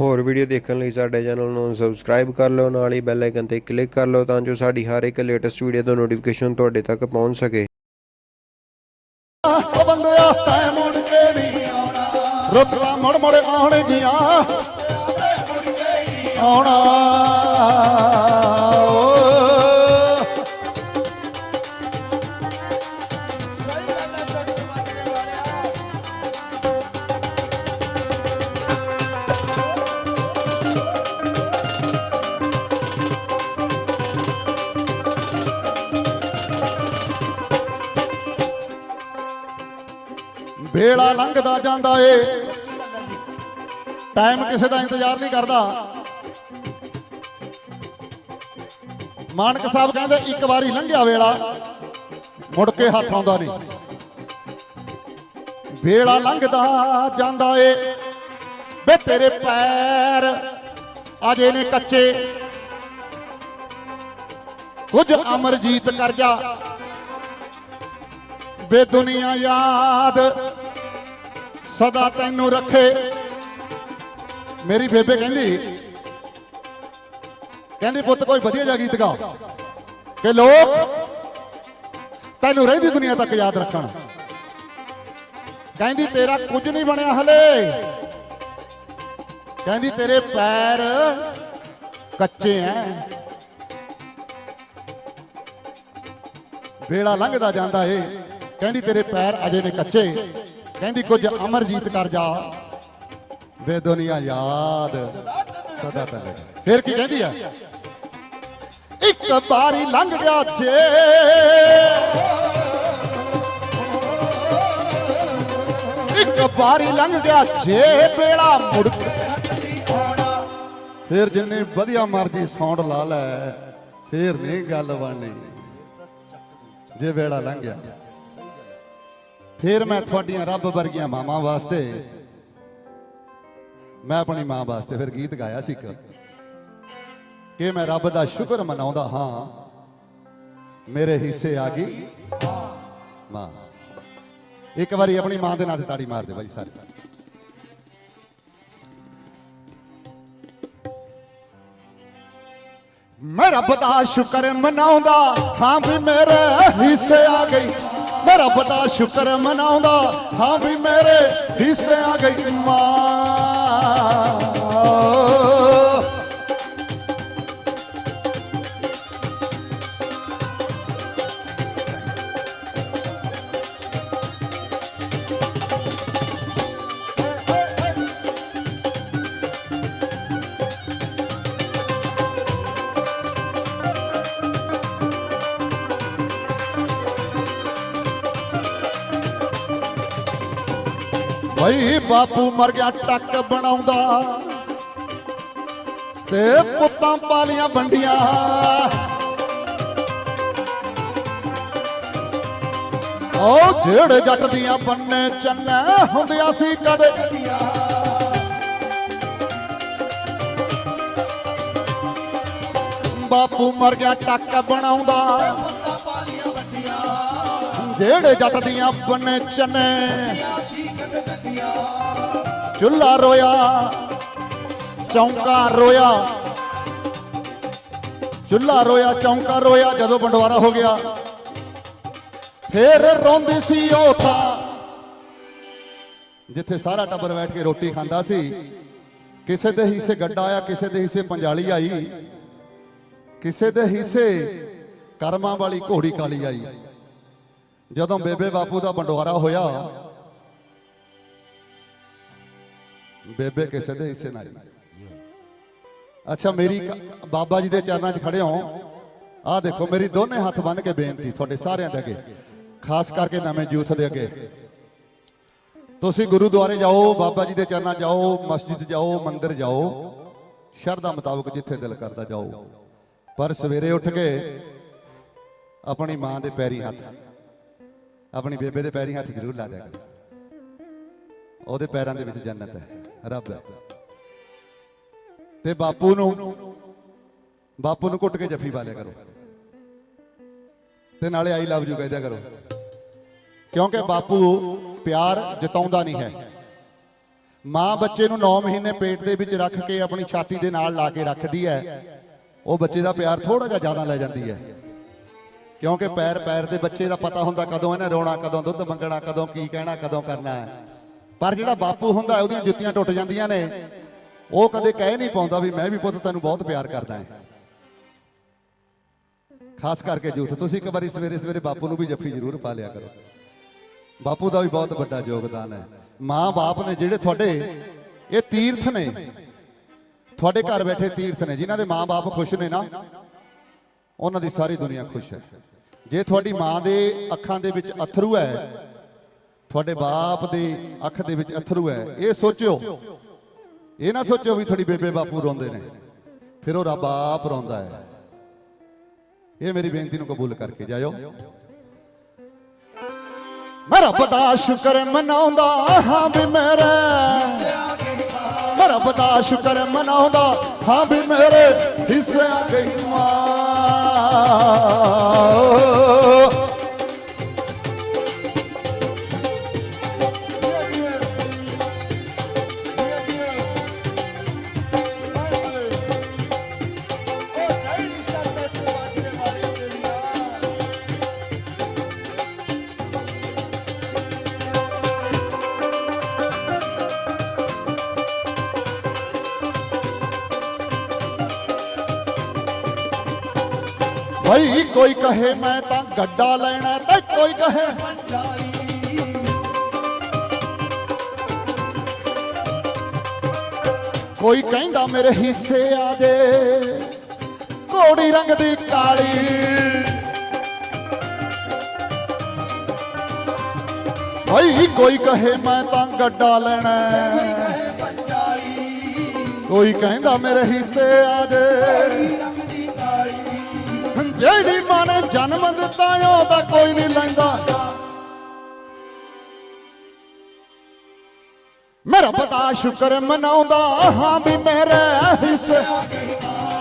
ਹੋਰ ਵੀਡੀਓ ਦੇਖਣ ਲਈ ਸਾਡੇ ਚੈਨਲ ਨੂੰ ਸਬਸਕ੍ਰਾਈਬ ਕਰ ਲਓ, ਨਾਲ ਹੀ ਬੈਲ ਆਈਕਨ ਤੇ ਕਲਿੱਕ ਕਰ ਲਓ ਤਾਂ ਜੋ ਸਾਡੀ ਹਰ ਇੱਕ ਲੇਟੈਸਟ ਵੀਡੀਓ ਦਾ ਨੋਟੀਫਿਕੇਸ਼ਨ ਤੁਹਾਡੇ ਤੱਕ ਪਹੁੰਚ ਸਕੇ। ਉਹ ਬੰਦਿਆ ਤੈ ਮੁੜ ਕੇ ਨਹੀਂ ਆਉਣਾ। ਰੁੱਤਾਂ ਮੁੜ ਮੁੜ ਆਉਣਗੀਆਂ ਆਉਣਾ। ਵੇਲਾ ਲੰਘਦਾ ਜਾਂਦਾ ਏ। ਟਾਈਮ ਕਿਸੇ ਦਾ ਇੰਤਜ਼ਾਰ ਨਹੀਂ ਕਰਦਾ। ਮਾਨਕ ਸਾਹਿਬ ਕਹਿੰਦੇ, ਇੱਕ ਵਾਰੀ ਲੰਘਿਆ ਵੇਲਾ, ਮੁੜ ਕੇ ਹੱਥ ਆਉਂਦਾ ਨਹੀਂ। ਵੇਲਾ ਲੰਘਦਾ ਜਾਂਦਾ ਏ। ਵੇ ਤੇਰੇ ਪੈਰ ਅਜੇ ਨੇ ਕੱਚੇ। ਕੁਝ ਅਮਰਜੀਤ ਕਰ ਜਾ। ਵੇ ਦੁਨੀਆ ਯਾਦ ਸਦਾ ਤੈਨੂੰ ਰੱਖੇ। ਮੇਰੀ ਬੇਬੇ ਕਹਿੰਦੀ ਕਹਿੰਦੀ, ਪੁੱਤ, ਕੋਈ ਵਧੀਆ ਜਿਹਾ ਗੀਤ ਗਾ ਕਿ ਲੋਕ ਤੈਨੂੰ ਰਹਿੰਦੀ ਦੁਨੀਆ ਤੱਕ ਯਾਦ ਰੱਖਣ। ਕਹਿੰਦੀ, ਤੇਰਾ ਕੁਝ ਨਹੀਂ ਬਣਿਆ ਹਲੇ। ਕਹਿੰਦੀ, ਤੇਰੇ ਪੈਰ ਕੱਚੇ ਐ। ਵੇਲਾ ਲੰਘਦਾ ਜਾਂਦਾ ਏ। ਕਹਿੰਦੀ, ਤੇਰੇ ਪੈਰ ਅਜੇ ਨੇ ਕੱਚੇ। ਕਹਿੰਦੀ ਕੁਝ ਅਮਰਜੀਤ ਕਰ ਜਾ। ਵੇ ਦੁਨੀਆ ਯਾਦ, ਸਦਾ ਤੈਨੂੰ ਫਿਰ ਕੀ ਕਹਿੰਦੀ ਆ? ਇੱਕ ਵਾਰੀ ਲੰਘ ਗਿਆ ਜੇ। ਇੱਕ ਵਾਰੀ ਲੰਘ ਗਿਆ ਜੇ ਵੇਲਾ ਮੁੜ ਫਿਰ ਜਿੰਨੇ ਵਧੀਆ ਮਰਜ਼ੀ ਸੌਂਡ ਲਾ ਲੈ, ਫੇਰ ਨਹੀਂ ਗੱਲ ਬਣਨੀ। ਜੇ ਵੇਲਾ ਲੰਘ ਗਿਆ। ਫਿਰ ਮੈਂ ਤੁਹਾਡੀਆਂ ਰੱਬ ਵਰਗੀਆਂ ਮਾਵਾਂ ਵਾਸਤੇ ਮੈਂ ਆਪਣੀ ਮਾਂ ਵਾਸਤੇ ਫਿਰ ਗੀਤ ਗਾਇਆ ਸੀ ਇੱਕ। ਕਿ ਮੈਂ ਰੱਬ ਦਾ ਸ਼ੁਕਰ ਮਨਾਉਂਦਾ ਹਾਂ, ਮੇਰੇ ਹਿੱਸੇ ਆ ਗਈ ਮਾਂ। ਇੱਕ ਵਾਰੀ ਆਪਣੀ ਮਾਂ ਦੇ ਨਾਂ ਤੇ ਤਾੜੀ ਮਾਰ ਦੇ ਬਾਈ ਸਾਰੇ। ਮੈਂ ਰੱਬ ਦਾ ਸ਼ੁਕਰ ਮਨਾਉਂਦਾ ਹਾਂ, ਵੀ ਮੇਰੇ ਹਿੱਸੇ ਆ ਗਈ। ਮੈਂ ਰੱਬ ਦਾ ਸ਼ੁਕਰ ਮਨਾਉਂਦਾ ਹਾਂ ਵੀ ਮੇਰੇ ਹਿੱਸੇ ਆ ਗਈ ਮਾਂ। ਭਈ ਬਾਪੂ ਮਰ ਗਿਆ ਟੱਕ ਬਣਾਉਂਦਾ। ਤੇ ਪੁੱਤਾਂ ਪਾਲੀਆਂ ਵੰਡੀਆਂ। ਓ ਜਿਹੜੇ ਜੱਟ ਦੀਆਂ ਬੰਨੇ ਚੰਨੇ ਹੁੰਦੀਆਂ ਸੀ ਕਦੇ ਬਾਪੂ ਮਰ ਗਿਆ ਟੱਕ ਬਣਾਉਂਦਾ। ਜਿਹੜੇ ਜੱਟ ਦੀਆਂ ਬੰਨੇ ਚੰਨੇ ਚੁੱਲਾ ਰੋਇਆ, ਚੌਂਕਾ ਰੋਇਆ। ਚੁੱਲਾ ਰੋਇਆ, ਚੌਂਕਾ ਰੋਇਆ, ਜਦੋਂ ਬੰਡਵਾਰਾ ਹੋ ਗਿਆ। ਫੇਰ ਰੋਂਦੀ ਸੀ ਉਹ ਥਾਂ, ਜਿੱਥੇ ਸਾਰਾ ਟੱਬਰ ਬੈਠ ਕੇ ਰੋਟੀ ਖਾਂਦਾ ਸੀ। ਕਿਸੇ ਦੇ ਹਿੱਸੇ ਗੱਡਾ ਆਇਆ, ਕਿਸੇ ਦੇ ਹਿੱਸੇ ਪੰਜਾਲੀ ਆਈ। ਕਿਸੇ ਦੇ ਹਿੱਸੇ ਕਰਮਾਂ ਵਾਲੀ ਘੋੜੀ ਕਾਲੀ ਆਈ। ਜਦੋਂ ਬੇਬੇ ਬਾਪੂ ਦਾ ਬੰਡਵਾਰਾ ਹੋਇਆ ਬੇਬੇ ਕਿਸੇ ਦੇ ਹਿੱਸੇ ਨਾਲ ਅੱਛਾ, ਮੇਰੀ ਬਾਬਾ ਜੀ ਦੇ ਚਰਨਾਂ 'ਚ ਖੜੇ ਹੋ ਆਹ ਦੇਖੋ, ਮੇਰੀ ਦੋਨੇ ਹੱਥ ਬੰਨ ਕੇ ਬੇਨਤੀ ਤੁਹਾਡੇ ਸਾਰਿਆਂ ਦੇ ਅੱਗੇ। ਖਾਸ ਕਰਕੇ ਨਵੇਂ ਯੂਥ ਦੇ ਅੱਗੇ। ਤੁਸੀਂ ਗੁਰਦੁਆਰੇ ਜਾਓ, ਬਾਬਾ ਜੀ ਦੇ ਚਰਨਾਂ ਜਾਓ, ਮਸਜਿਦ ਜਾਓ, ਮੰਦਿਰ ਜਾਓ। ਸ਼ਰਧਾ ਮੁਤਾਬਕ ਜਿੱਥੇ ਦਿਲ ਕਰਦਾ ਜਾਓ। ਪਰ ਸਵੇਰੇ ਉੱਠ ਕੇ ਆਪਣੀ ਮਾਂ ਦੇ ਪੈਰੀ ਹੱਥ, ਆਪਣੀ ਬੇਬੇ ਦੇ ਪੈਰੀ ਹੱਥ ਜ਼ਰੂਰ ਲਾ ਦਿਆ ਕਰੋ। ਉਹਦੇ ਪੈਰਾਂ ਦੇ ਵਿੱਚ ਜੰਨਤ ਹੈ। ਰੱਬ ਹੈ। ਤੇ ਬਾਪੂ ਨੂੰ ਬਾਪੂ ਨੂੰ ਕੁੱਟ ਕੇ ਜੱਫੀ ਪਾ ਲਿਆ ਕਰੋ। ਤੇ ਨਾਲੇ ਆਈ ਲਵ ਯੂ ਕਹਿ ਦਿਆ ਕਰੋ। ਕਿਉਂਕਿ ਬਾਪੂ ਪਿਆਰ ਜਤਾਉਂਦਾ ਨਹੀਂ ਹੈ। ਮਾਂ ਬੱਚੇ ਨੂੰ 9 ਮਹੀਨੇ ਪੇਟ ਦੇ ਵਿੱਚ ਰੱਖ ਕੇ ਆਪਣੀ ਛਾਤੀ ਦੇ ਨਾਲ ਲਾ ਕੇ ਰੱਖਦੀ ਹੈ। ਉਹ ਬੱਚੇ ਦਾ ਪਿਆਰ ਥੋੜਾ ਜਿਹਾ ਜ਼ਿਆਦਾ ਲੈ ਜਾਂਦੀ ਹੈ। ਕਿਉਂਕਿ ਪੈਰ ਪੈਰ ਦੇ ਬੱਚੇ ਦਾ ਪਤਾ ਹੁੰਦਾ ਕਦੋਂ ਇਹਨੇ ਰੋਣਾ, ਕਦੋਂ ਦੁੱਧ ਮੰਗਣਾ, ਕਦੋਂ ਕੀ ਕਹਿਣਾ, ਕਦੋਂ ਕਰਨਾ ਹੈ। ਪਰ ਜਿਹੜਾ ਬਾਪੂ ਹੁੰਦਾ ਉਹਦੀਆਂ ਜੁੱਤੀਆਂ ਟੁੱਟ ਜਾਂਦੀਆਂ ਨੇ। ਉਹ ਕਦੇ ਕਹਿ ਨਹੀਂ ਪਾਉਂਦਾ ਵੀ ਮੈਂ ਵੀ ਪੁੱਤ ਤੈਨੂੰ ਬਹੁਤ ਪਿਆਰ ਕਰਦਾ ਹਾਂ। ਖਾਸ ਕਰਕੇ ਜੂਥ, ਤੁਸੀਂ ਇੱਕ ਵਾਰੀ ਸਵੇਰੇ ਸਵੇਰੇ ਬਾਪੂ ਨੂੰ ਵੀ ਜੱਫੀ ਜ਼ਰੂਰ ਪਾ ਲਿਆ ਕਰੋ। ਬਾਪੂ ਦਾ ਵੀ ਬਹੁਤ ਵੱਡਾ ਯੋਗਦਾਨ ਹੈ। ਮਾਂ ਬਾਪ ਨੇ ਜਿਹੜੇ ਤੁਹਾਡੇ, ਇਹ ਤੀਰਥ ਨੇ। ਤੁਹਾਡੇ ਘਰ ਬੈਠੇ ਤੀਰਥ ਨੇ, ਜਿਨ੍ਹਾਂ ਦੇ ਮਾਂ ਬਾਪ ਖੁਸ਼ ਨੇ ਨਾ, ਉਹਨਾਂ ਦੀ ਸਾਰੀ ਦੁਨੀਆ ਖੁਸ਼ ਹੈ। ਜੇ ਤੁਹਾਡੀ ਮਾਂ ਦੇ ਅੱਖਾਂ ਦੇ ਵਿੱਚ ਅਥਰੂ ਹੈ ਤੁਹਾਡੇ ਬਾਪ ਦੇ ਅੱਖ ਦੇ ਵਿੱਚ ਅਥਰੂ ਹੈ। ਇਹ ਸੋਚਿਓ। ਇਹ ਨਾ ਸੋਚਿਓ ਵੀ ਤੁਹਾਡੀ ਬੇਬੇ ਬਾਪੂ ਰੋਂਦੇ ਨੇ। ਫਿਰ ਉਹ ਰੱਬ ਆਪ ਰੋਂਦਾ ਹੈ। ਇਹ ਮੇਰੀ ਬੇਨਤੀ ਨੂੰ ਕਬੂਲ ਕਰਕੇ ਜਾਇਓ। ਮੈਂ ਰੱਬ ਦਾ ਸ਼ੁਕਰ ਮਨਾਉਂਦਾ ਹਾਂ ਵੀ ਮੇਰੇ। ਮੈਂ ਰੱਬ ਦਾ ਸ਼ੁਕਰ ਮਨਾਉਂਦਾ ਹਾਂ ਵੀ ਮੇਰੇ ਹਿੱਸੇ ਆ ਗਈ ਮਾਂ। ਭਾਈ ਕੋਈ ਕਹੇ ਮੈਂ ਤਾਂ ਗੱਡਾ ਲੈਣਾ ਤੇ ਕੋਈ ਕਹੇ। ਕੋਈ ਕਹਿੰਦਾ ਮੇਰੇ ਹਿੱਸੇ ਆ ਦੇ ਕੋੜੀ ਰੰਗ ਦੀ ਕਾਲੀ। ਭਾਈ ਕੋਈ ਕਹੇ ਮੈਂ ਤਾਂ ਗੱਡਾ ਲੈਣਾ ਕੋਈ ਕਹਿੰਦਾ ਮੇਰੇ ਹਿੱਸੇ ਆ ਦੇ ਜਿਹੜੀ ਮਾਂ ਨੇ ਜਨਮ ਦਿੱਤਾ ਉਹਦਾ ਕੋਈ ਨਹੀਂ ਲੈਂਦਾ। ਮੇਰਾ ਪਤਾ ਸ਼ੁਕਰ ਮਨਾਉਂਦਾ, ਹਾਂ ਵੀ ਮੇਰੇ ਹਿੱਸੇ।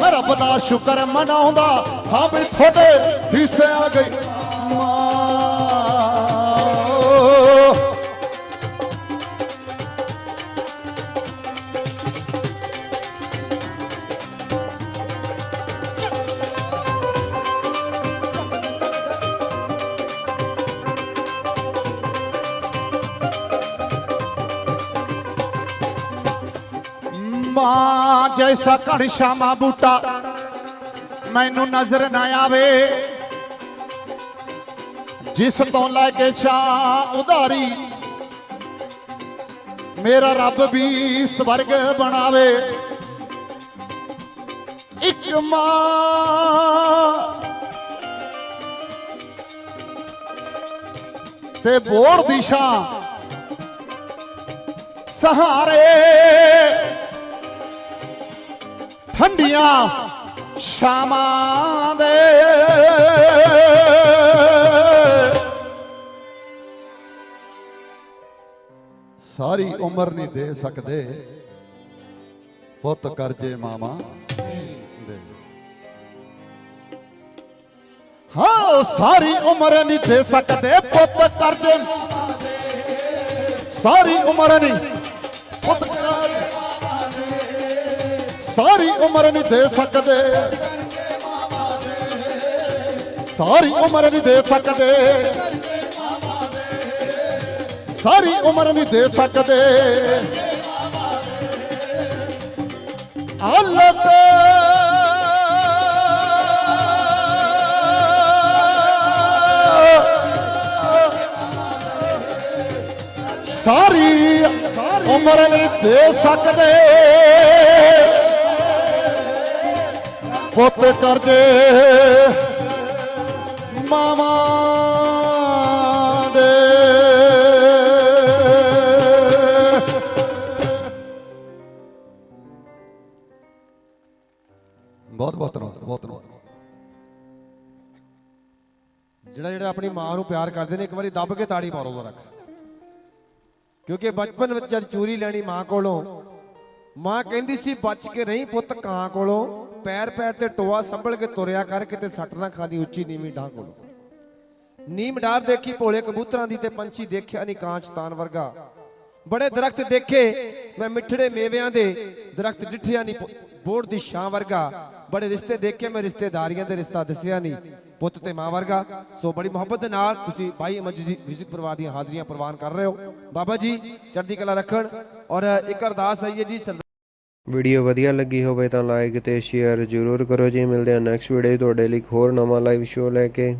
ਮੇਰਾ ਪਤਾ ਸ਼ੁਕਰ ਮਨਾਉਂਦਾ, ਹਾਂ ਵੀ ਤੁਹਾਡੇ ਹਿੱਸੇ ਆ ਗਈ। ਜੈਸਾ ਕਣ ਸ਼ਾਮਾ ਬੂਟਾ ਮੈਨੂੰ ਨਜ਼ਰ ਨਾ ਆਵੇ ਜਿਸ ਤੋਂ ਲੈ ਕੇ ਛਾ ਉਧਾਰੀ ਮੇਰਾ ਰੱਬ ਵੀ ਸਵਰਗ ਬਣਾਵੇ ਇੱਕ ਮਾਂ ਤੇ ਬੋੜ ਦੀ ਛਾਂ ਸਹਾਰੇ ਠੰਡੀਆਂ ਸ਼ਾਮਾਂ ਦੇ। ਸਾਰੀ ਉਮਰ ਨਹੀਂ ਦੇ ਸਕਦੇ। ਪੁੱਤ ਕਰਜੇ ਮਾਮਾ। ਦੇ ਹਾਂ, ਸਾਰੀ ਉਮਰ ਨਹੀਂ ਦੇ ਸਕਦੇ। ਪੁੱਤ ਕਰਜੇ ਸਾਰੀ ਉਮਰ ਨਹੀਂ। ਪੁੱਤ ਸਾਰੀ ਉਮਰ ਨਹੀਂ ਦੇ ਸਕਦੇ। ਸਾਰੀ ਉਮਰ ਨਹੀਂ ਦੇ ਸਕਦੇ। ਸਾਰੀ ਉਮਰ ਨਹੀਂ ਦੇ ਸਕਦੇ। ਹਾਲਤ ਸਾਰੀ ਉਮਰ ਨਹੀਂ ਦੇ ਸਕਦੇ। ਪੁੱਤ ਕਰਜੇ ਮਾਮਾ ਦੇ। ਬਹੁਤ ਬਹੁਤ ਧੰਨਵਾਦ ਬਹੁਤ ਧੰਨਵਾਦ। ਜਿਹੜਾ ਜਿਹੜਾ ਆਪਣੀ ਮਾਂ ਨੂੰ ਪਿਆਰ ਕਰਦੇ ਨੇ, ਇੱਕ ਵਾਰੀ ਦੱਬ ਕੇ ਤਾੜੀ ਮਾਰੋ ਜ਼ਰਾ। ਕਿਉਂਕਿ ਬਚਪਨ ਵਿੱਚ ਜਦ ਚੂਰੀ ਲੈਣੀ ਮਾਂ ਕੋਲੋਂ, ਮਾਂ ਕਹਿੰਦੀ ਸੀ, ਬਚ ਕੇ ਨਹੀਂ ਪੁੱਤ ਕਾਂ ਕੋਲੋਂ। ਪੈਰ ਪੈਰ ਤੇ ਟੋਆ ਸੰਭਲ ਕੇ ਤੁਰਿਆ ਕਰ, ਕਿਤੇ ਸੱਟ ਨਾ ਖਾਦੀ ਉੱਚੀ ਨੀਵੀਂ ਢਾਹ ਕੋਲੋਂ। ਨੀਮ ਡਾਰ ਦੇਖੀ ਭੋਲੇ ਕਬੂਤਰਾਂ ਦੀ ਤੇ ਪੰਛੀ ਦੇਖਿਆ ਨਹੀਂ ਕਾਂਚ ਤਾਨ ਵਰਗਾ। ਬੜੇ ਦਰਖਤ ਦੇਖੇ, ਮੈਂ ਮਿੱਠੜੇ ਮੇਵਿਆਂ ਦੇ, ਦਰਖਤ ਡਿੱਠਿਆ ਨਹੀਂ ਬੋੜ ਦੀ ਛਾਂ ਵਰਗਾ। ਬੜੇ ਰਿਸ਼ਤੇ ਦੇਖੇ, ਮੈਂ ਰਿਸ਼ਤੇਦਾਰੀਆਂ ਦੇ ਰਿਸ਼ਤਾ ਦੱਸਿਆ ਨਹੀਂ ਪੁੱਤ ਤੇ ਮਾਂ ਵਰਗਾ। ਸੋ ਬੜੀ ਮੁਹੱਬਤ ਦੇ ਨਾਲ ਤੁਸੀਂ ਭਾਈ ਅਮਨ ਜੀ ਮਿਊਜ਼ਿਕ ਪਰਿਵਾਰ ਦੀਆਂ ਹਾਜ਼ਰੀਆਂ ਪ੍ਰਵਾਨ ਕਰ ਰਹੇ ਹੋ। ਬਾਬਾ ਜੀ, ਚੜ੍ਹਦੀ ਕਲਾ ਰੱਖਣ। ਔਰ ਇੱਕ ਅਰਦਾਸ ਆਈ ਹੈ ਜੀ ਵੀਡੀਓ ਵਧੀਆ ਲੱਗੀ ਹੋਵੇ ਤਾਂ ਲਾਈਕ ਤੇ ਸ਼ੇਅਰ ਜ਼ਰੂਰ ਕਰੋ ਜੀ। ਮਿਲਦੇ ਹਾਂ ਨੈਕਸਟ ਵੀਡੀਓ ਤੁਹਾਡੇ ਲਈ ਇੱਕ ਹੋਰ ਨਵਾਂ ਲਾਈਵ ਸ਼ੋਅ ਲੈ ਕੇ।